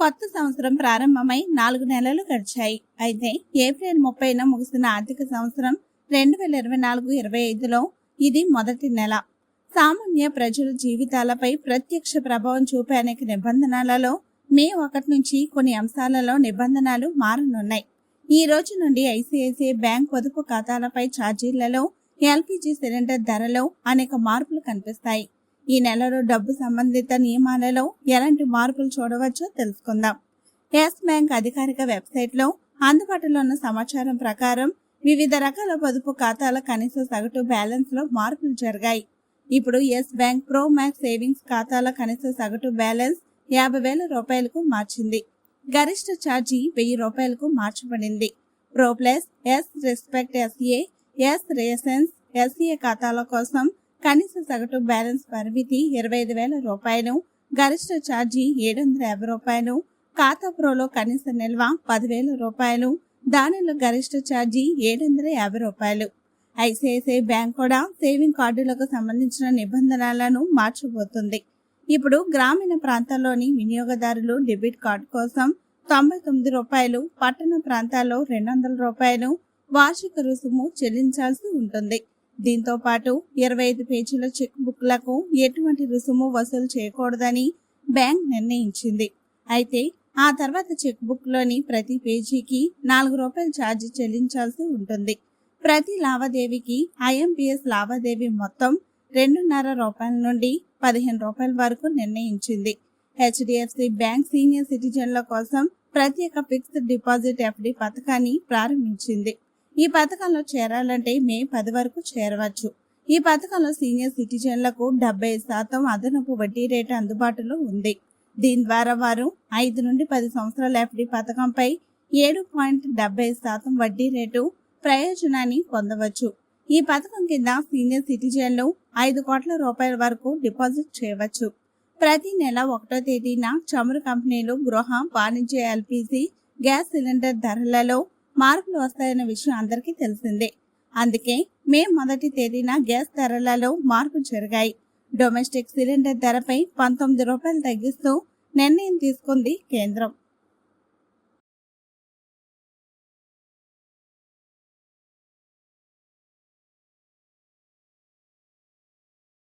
కొత్త సంవత్సరం ప్రారంభమై నాలుగు నెలలు గడిచాయి. అయితే ఏప్రిల్ ముప్పైన ముగిసిన ఆర్థిక సంవత్సరం రెండు వేల ఇరవై నాలుగు ఇరవై ఐదులో ఇది మొదటి నెల. సామాన్య ప్రజల జీవితాలపై ప్రత్యక్ష ప్రభావం చూపే అనేక నిబంధనలలో మే ఒకటి నుంచి కొన్ని అంశాలలో నిబంధనలు మారనున్నాయి. ఈ రోజు నుండి ఐసిఐసిఐ బ్యాంక్ పొదుపు ఖాతాలపై ఛార్జీలలో ఎల్పిజి సిలిండర్ ధరలో అనేక మార్పులు కనిపిస్తాయి. ఈ నెలలో డబ్బు సంబంధిత నియమాలలో ఎలాంటి మార్పులు చూడవచ్చో తెలుసుకుందాం. ఎస్ బ్యాంక్ అధికారిక వెబ్సైట్లో అందుబాటులో ఉన్న సమాచారం ప్రకారం వివిధ రకాల పొదుపు ఖాతాల కనీస సగటు బ్యాలెన్స్లో మార్పులు జరిగాయి. ఇప్పుడు Yes bank pro max savings ఖాతాల కనీస సగటు బ్యాలెన్స్ యాభై వేల రూపాయలకు మార్చింది. గరిష్ట ఛార్జీ వెయ్యి రూపాయలకు మార్చబడింది. Pro plus Yes respect SA Yes రేసెన్స్ SA ఖాతాల కోసం కనీస సగటు బ్యాలెన్స్ పరిమితి ఇరవై ఐదు వేల రూపాయలు. గరిష్ట ఛార్జీ ఏడు వందల యాభై రూపాయలు. ఖాతా ప్రోలో కనీస నిల్వ పదివేల రూపాయలు. దానిలో గరిష్ట ఛార్జీ ఏడు వందల యాభై రూపాయలు. ఐసిఐసిఐ బ్యాంక్ కూడా సేవింగ్ కార్డులకు సంబంధించిన నిబంధనలను మార్చబోతుంది. ఇప్పుడు గ్రామీణ ప్రాంతాల్లోని వినియోగదారులు డెబిట్ కార్డు కోసం తొంభై తొమ్మిది రూపాయలు పట్టణ ప్రాంతాల్లో రెండు వందల రూపాయలు. వార్షిక రుసుము చెల్లించాల్సి ఉంటుంది. దీంతో పాటు ఇరవై ఐదు పేజీల చెక్ బుక్లకు ఎటువంటి రుసుము వసూలు చేయకూడదని బ్యాంక్ నిర్ణయించింది. అయితే ఆ తర్వాత చెక్ బుక్లోని ప్రతి పేజీకి నాలుగు రూపాయల ఛార్జ్ చెల్లించాల్సి ఉంటుంది. ప్రతి లావాదేవీకి ఐఎంపిఎస్ లావాదేవీ మొత్తం రెండున్నర రూపాయల నుండి పదిహేను రూపాయల వరకు నిర్ణయించింది. హెచ్డిఎఫ్సి బ్యాంక్ సీనియర్ సిటిజన్ల కోసం ప్రత్యేక ఫిక్స్డ్ డిపాజిట్ ఎఫ్డి పథకాన్ని ప్రారంభించింది. ఈ పథకంలో చేరాలంటే మే పది వరకు చేరవచ్చు. ఈ పథకంలో సీనియర్ సిటిజన్లకు డెబ్బై శాతం అదనపు వడ్డీ రేటు అందుబాటులో ఉంది. దీని ద్వారా వారు ఐదు నుండి పది సంవత్సరాల ఎఫ్డి పథకంపై ఏడు పాయింట్ డెబ్బై శాతం వడ్డీ రేటు ప్రయోజనాన్ని పొందవచ్చు. ఈ పథకం కింద సీనియర్ సిటిజన్లు ఐదు కోట్ల రూపాయల వరకు డిపాజిట్ చేయవచ్చు. ప్రతి నెల ఒకటో తేదీన చమురు కంపెనీలు గృహ వాణిజ్య ఎల్పిజి గ్యాస్ సిలిండర్ ధరలలో మార్పులు వస్తాయన్న విషయం అందరికీ తెలిసిందే. అందుకే మే మొదటి తేదీన గ్యాస్ ధరలలో మార్పులు జరిగాయి. డొమెస్టిక్ సిలిండర్ ధరపై పంతొమ్మిది రూపాయలు తగ్గిస్తూ నిర్ణయం తీసుకుంది కేంద్రం.